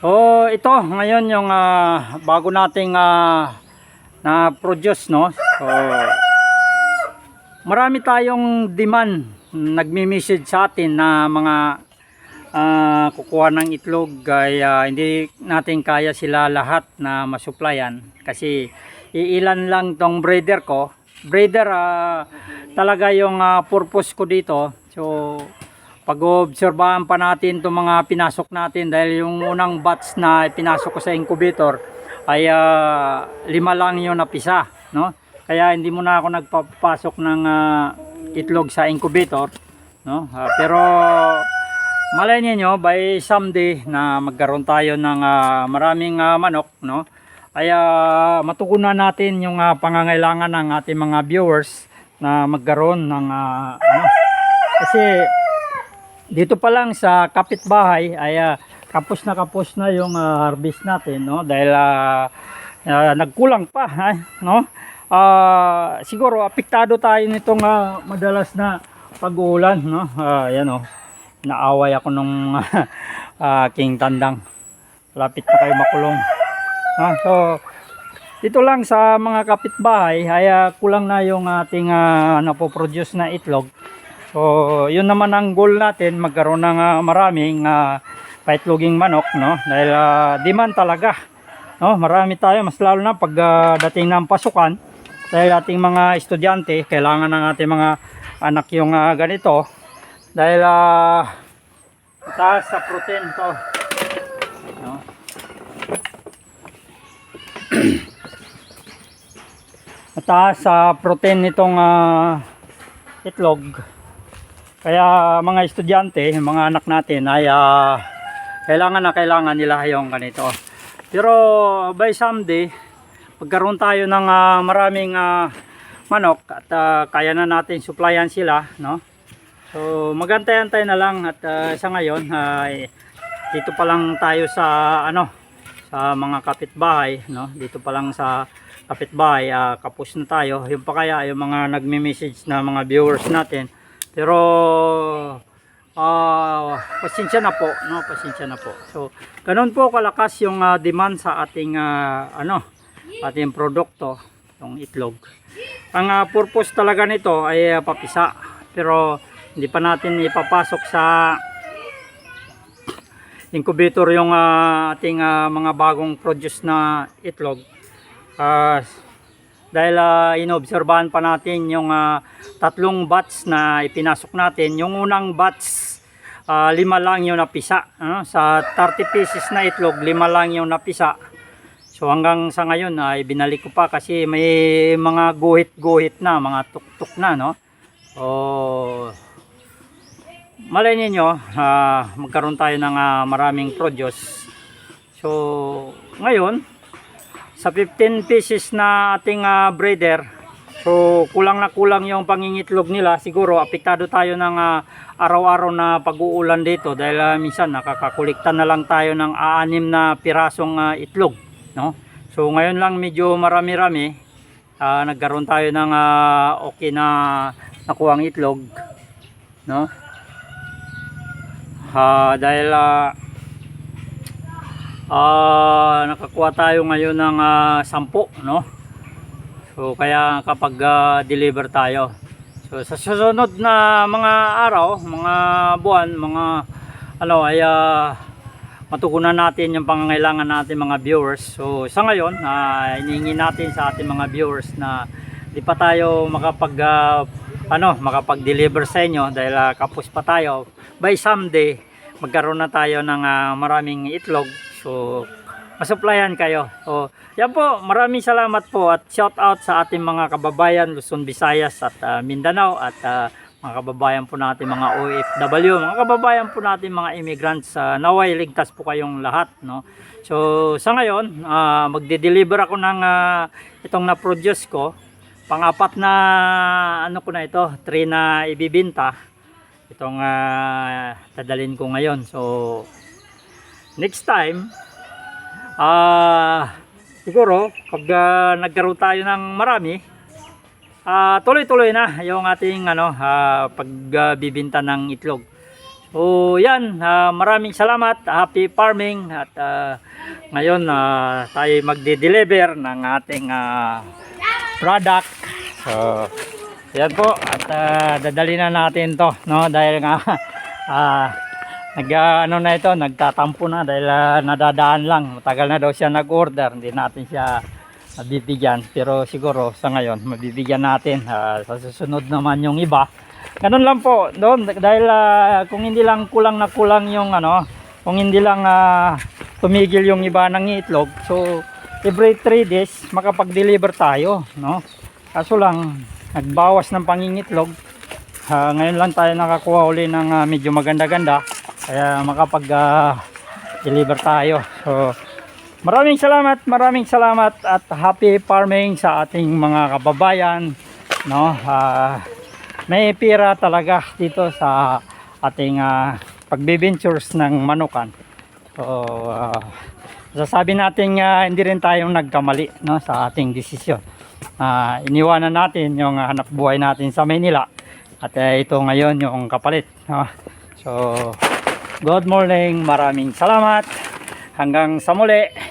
Oh, ito ngayon yung ah, bago nating ah, na produce no. So marami tayong demand nagmi-message sa atin na mga ah, kukuha ng itlog ay ah, hindi natin kaya sila lahat na masuplayan kasi iilan lang tong breeder ko. Breeder ah, talaga yung ah, purpose ko dito. So pag-obserbahan pa natin itong mga pinasok natin dahil yung unang batch na pinasok ko sa incubator ay ah, lima lang yung napisa no? Kaya hindi muna ako nagpapasok ng ah, itlog sa incubator no? Ah, pero malay niyo by someday na magkaroon tayo ng ah, maraming ah, manok no? Ay ah, matugunan natin yung ah, pangangailangan ng ating mga viewers na magkaroon ng ah, ano? Kasi dito pa lang sa kapitbahay ay ah, kapos na kapos na yung ah, harvest natin no? Dahil ah, ah, nagkulang pa ah, no? Ah, siguro apektado tayo nitong ah, madalas na pag-uulan no? Yan oh. Naaway ako nung aking tandang. Lapit na kayo makulong. Ah, so dito lang sa mga kapitbahay ay ah, kulang na yung ating uh, napoproduce na itlog So, yun naman ang goal natin, magkaroon ng ah, maraming uh, paitloging manok, no? Dahil ah, demand talaga. No, marami tayo, mas lalo na pag ah, dating ng pasukan. Dahil ating mga estudyante, kailangan ng ating mga anak yung ah, ganito. Dahil ah, mataas sa protein to. No? mataas sa protein nitong ah, itlog. Kaya mga estudyante, mga anak natin ay ah, kailangan na kailangan nila yung ganito. Pero by someday, magkaroon tayo ng ah, maraming ah, manok at ah, kaya na natin supplyan sila, no? So magantay-antay na lang at ah, sa ngayon ay dito pa lang tayo sa ano sa mga kapitbahay, no? Dito pa lang sa kapitbahay, ah, kapos na tayo. Yung pa kaya yung mga nagme-message na mga viewers natin pero ah pasensya na po, no, pasensya na po. So, ganun po kalakas yung ah, demand sa ating ah, ano, ating produkto, yung itlog. Ang ah, purpose talaga nito ay ah, papisa. Pero hindi pa natin ipapasok sa incubator yung ah, ating ah, mga bagong produce na itlog. Ah, dahil uh, inobserbahan pa natin yung ah, tatlong batch na ipinasok natin. Yung unang batch, ah, lima lang yung napisa. Ano? Sa 30 pieces na itlog, lima lang yung napisa. So hanggang sa ngayon ay binalik ko pa kasi may mga guhit-guhit na, mga tuktok na, no? O malay ninyo, ah, magkaroon tayo ng ah, maraming produce. So ngayon, sa 15 pieces na ating ah, breeder so kulang na kulang yung pangingitlog nila siguro apektado tayo ng ah, araw-araw na pag-uulan dito dahil ah, minsan nakakakulikta na lang tayo ng aanim na pirasong ah, itlog no? So ngayon lang medyo marami-rami ah, nagkaroon tayo ng ah, okay na nakuhang itlog no? Ah, dahil ah, Ah, nakakuha tayo ngayon ng ah, 10, no? So kaya kapag ah, deliver tayo. So sa susunod na mga araw, mga buwan, mga ano ay ah, matugunan natin yung pangangailangan natin mga viewers. So sa ngayon, uh, inihingi natin sa ating mga viewers na di pa tayo makapag ah, ano, makapag-deliver sa inyo dahil ah, kapos pa tayo. By someday, magkaroon na tayo ng ah, maraming itlog So, masupplyan kayo. So, yan po, maraming salamat po at shout out sa ating mga kababayan Luzon, Visayas at ah, Mindanao at ah, mga kababayan po natin mga OFW, mga kababayan po natin mga immigrants sa naway ligtas po kayong lahat, no. So, sa ngayon, ah, magde-deliver ako ng ah, itong na-produce ko. Pang-apat na ano ko na ito, tray na ibibinta. Itong ah, dadalhin ko ngayon. So, next time ah siguro pag ah, nagkaroon tayo ng marami ah tuloy-tuloy na yung ating ano ah, pagbibinta ng itlog So yan, ah, maraming salamat. Happy farming at ah, ngayon ah, tayo magde-deliver ng ating ah, product. So yan po at ah, dadali na natin to no dahil nga ah, nag ano na ito nagtatampo na dahil ah, nadadaan lang. Matagal na daw siya nag-order hindi natin siya mabibigyan. Pero siguro sa ngayon mabibigyan natin. Ah, sa susunod naman yung iba. Ganun lang po doon dahil ah, kung hindi lang kulang na kulang yung ano kung hindi lang ah, tumigil yung iba ng itlog so every 3 days makapag-deliver tayo no? Kaso lang nagbawas ng pangingitlog. Ah, ngayon lang tayo nakakuha uli ng ah, medyo maganda-ganda kaya makapag ah, deliver tayo so Maraming salamat, maraming salamat at happy farming sa ating mga kababayan. No, Ah, may pira talaga dito sa ating uh, pagbibintures ng manukan. So, ah, sasabi natin ah, hindi rin tayong nagkamali no, sa ating desisyon. Ah, iniwanan natin yung ah, hanap buhay natin sa Maynila at eh, ito ngayon yung kapalit. No? So, good morning, maraming salamat. Hanggang sa muli.